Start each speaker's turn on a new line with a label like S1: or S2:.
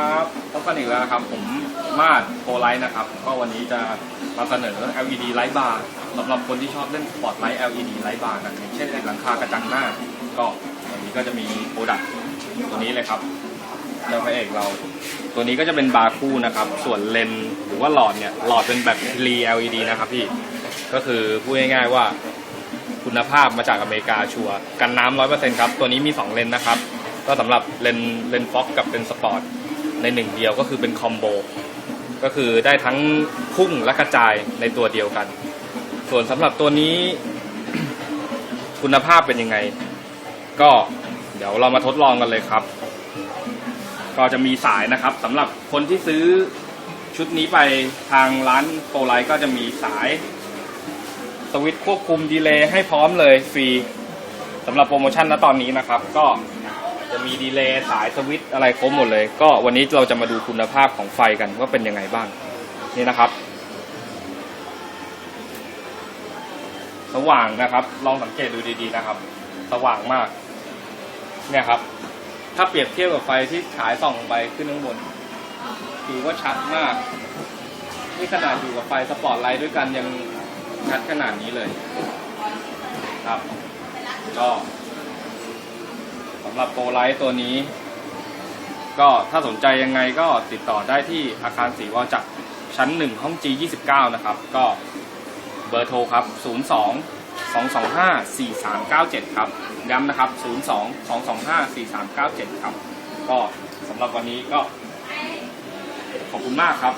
S1: ครับพบกันอีกแล้วนะครับผมมาดโปรไลท์นะครับ ก็วันนี้จะมาเสนอ LED ไลท์บาร์สำหรับคนที่ชอบเล่นสปอตไลท์ LED ไลท์บาร์นอย่างเช่นในหลังคากระจังหน้า ก็วันนี้ก็จะมีโปรดักต์ตัวนี้เลยครับเจ้าพระเอกเรา ตัวนี้ก็จะเป็นบาร์คู่นะครับ ส่วนเลนหรือว่าหลอดเนี่ยหลอดเป็นแบบ LED นะครับพี่ก็คือพูดง่ายๆว่าคุณภาพมาจากอเมริกาชัวร์กันน้ำร้อยเปอร์เซ็นต์ครับ ตัวนี้มี 2 เลนนะครับ ก็สำหรับเลนเลนฟ็อกกับเลนสปอร์ต ในหนึ่งเดียวก็คือเป็นคอมโบก็คือได้ทั้งพุ่งและกระจายในตัวเดียวกัน ส่วนสำหรับตัวนี้ คุณภาพเป็นยังไง ก็เดี๋ยวเรามาทดลองกันเลยครับ ก็จะมีสายนะครับสำหรับคนที่ซื้อชุดนี้ไปทางร้านโปรไลท์ก็จะมีสายสวิตช์ควบคุมดีเลย์ให้พร้อมเลยฟรีสำหรับโปรโมชั่นณตอนนี้นะครับ ก็ จะมีดีเลย์สายสวิตช์อะไรครบหมดเลย ก็วันนี้เราจะมาดูคุณภาพของไฟกันว่าเป็นยังไงบ้าง นี่นะครับ สว่างนะครับ ลองสังเกตดูดีๆนะครับ สว่างมาก เนี่ยครับ ถ้าเปรียบเทียบกับไฟที่ฉายส่องลงไปขึ้นข้างบนถือว่าชัดมาก นี่ขนาดอยู่กับไฟสปอตไลท์ด้วยกันยังชัดขนาดนี้เลย ครับก็ หรับโปรไลท์ตัวนี้ ก็ถ้าสนใจยังไงก็ติดต่อได้ที่อาคารสีวอจักรชั้น 1 ห้อง G29 นะครับ ก็เบอร์โทรครับ 02 225 4397 ครับ ย้ำนะครับ 02 225 4397 ครับ ก็สำหรับวันนี้ก็ขอบคุณมากครับ